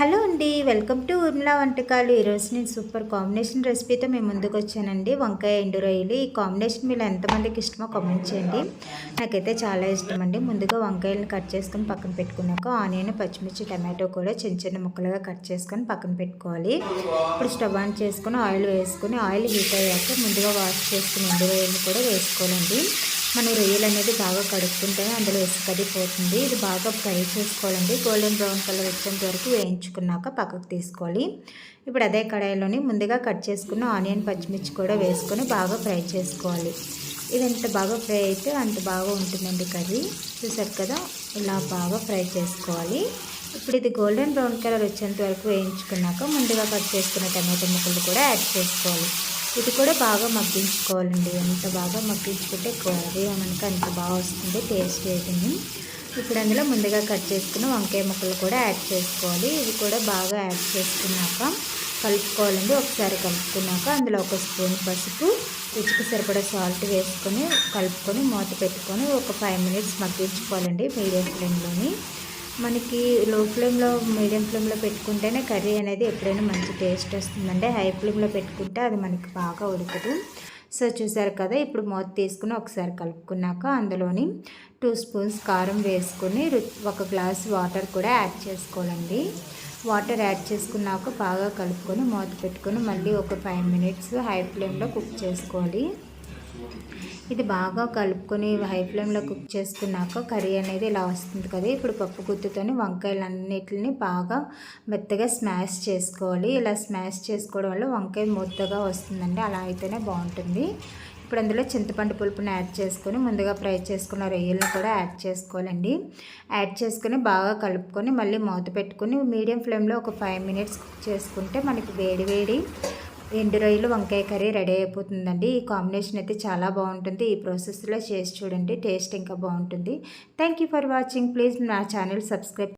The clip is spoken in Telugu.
హలో అండి వెల్కమ్ టు ఉర్మిలా వంటకాలు. ఈరోజు నేను సూపర్ కాంబినేషన్ రెసిపీతో మేము ముందుకు వచ్చానండి. వంకాయ ఎండు రొయ్యలు ఈ కాంబినేషన్ మీరు ఎంతమందికి ఇష్టమో కామెంట్ చేయండి. నాకైతే చాలా ఇష్టం అండి ముందుగా వంకాయలను కట్ చేసుకొని పక్కన పెట్టుకున్నాక ఆనియన్ పచ్చిమిర్చి టమాటో కూడా చిన్న చిన్న ముక్కలుగా కట్ చేసుకొని పక్కన పెట్టుకోవాలి. ఇప్పుడు స్టవ్ ఆన్ చేసుకొని ఆయిల్ వేసుకొని ఆయిల్ హీట్ అయ్యాక ముందుగా వాష్ చేసుకుని ఎండు రొయ్యలను కూడా వేసుకోవాలండి. మనం రొయ్యలు అనేది బాగా కడుక్కుంటే అందులో ఇసుకది పోతుంది ఇది బాగా ఫ్రై చేసుకోవాలండి. గోల్డెన్ బ్రౌన్ కలర్ వచ్చేంత వరకు వేయించుకున్నాక పక్కకు తీసుకోవాలి. ఇప్పుడు అదే కడాయిలోని ముందుగా కట్ చేసుకున్న ఆనియన్ పచ్చిమిర్చి కూడా వేసుకొని బాగా ఫ్రై చేసుకోవాలి. ఇది ఎంత బాగా ఫ్రై అయితే అంత బాగా ఉంటుందండి కర్రీ. చూసారు కదా? ఇలా బాగా ఫ్రై చేసుకోవాలి. ఇప్పుడు ఇది గోల్డెన్ బ్రౌన్ కలర్ వచ్చేంత వరకు వేయించుకున్నాక ముందుగా కట్ చేసుకున్న టమాటో ముక్కలు కూడా యాడ్ చేసుకోవాలి. ఇది కూడా బాగా మగ్గించుకోవాలండి. ఎంత బాగా మగ్గించుకుంటే కర్రీ మనకి అంత బాగా వస్తుంది టేస్ట్ అవుతుంది ఇప్పుడు అందులో ముందుగా కట్ చేసుకున్న వంకాయ ముక్కలు కూడా యాడ్ చేసుకోవాలి. ఇది కూడా బాగా యాడ్ చేసుకున్నాక కలుపుకోవాలండి. ఒకసారి కలుపుకున్నాక అందులో ఒక స్పూన్ పసుపు రుచికి సరిపడా సాల్ట్ వేసుకొని కలుపుకొని మూత పెట్టుకొని ఒక ఫైవ్ మినిట్స్ మగ్గించుకోవాలండి మీడియం ఫ్లేమ్లోని. మనకి లో ఫ్లేమ్లో మీడియం ఫ్లేమ్లో పెట్టుకుంటేనే కర్రీ అనేది ఎప్పుడైనా మంచి టేస్ట్ వస్తుందండి. హై ఫ్లేమ్లో పెట్టుకుంటే అది మనకి బాగా ఉడకదు సో చూసారు కదా ఇప్పుడు మూత తీసుకుని ఒకసారి కలుపుకున్నాక అందులోని టూ స్పూన్స్ కారం వేసుకొని ఒక గ్లాస్ వాటర్ కూడా యాడ్ చేసుకోవాలండి. వాటర్ యాడ్ చేసుకున్నాక బాగా కలుపుకొని మూత పెట్టుకొని మళ్ళీ ఒక ఫైవ్ మినిట్స్ హై ఫ్లేమ్లో కుక్ చేసుకోవాలి. ఇది బాగా కలుపుకొని హై ఫ్లేమ్లో కుక్ చేసుకున్నాక కర్రీ అనేది ఇలా వస్తుంది కదా. ఇప్పుడు పప్పు గుత్తుతోని వంకాయలన్నిటిని బాగా మెత్తగా స్మాష్ చేసుకోవాలి. ఇలా స్మాష్ చేసుకోవడం వల్ల వంకాయ ముద్దగా వస్తుందండి. అలా అయితేనే బాగుంటుంది. ఇప్పుడు అందులో చింతపండు పులుపుని యాడ్ చేసుకొని ముందుగా ఫ్రై చేసుకున్న రొయ్యలను కూడా యాడ్ చేసుకోవాలండి. యాడ్ చేసుకొని బాగా కలుపుకొని మళ్ళీ మూత పెట్టుకొని మీడియం ఫ్లేమ్లో ఒక ఫైవ్ మినిట్స్ కుక్ చేసుకుంటే మనకి వేడి వేడి ఎండు రొయ్యలు వంకాయ కర్రీ రెడీ అయిపోతుందండి. ఈ కాంబినేషన్ అయితే చాలా బాగుంటుంది. ఈ ప్రాసెస్లో చేసి చూడండి టేస్ట్ ఇంకా బాగుంటుంది. Thank you for watching please నా ఛానల్ సబ్స్క్రైబ్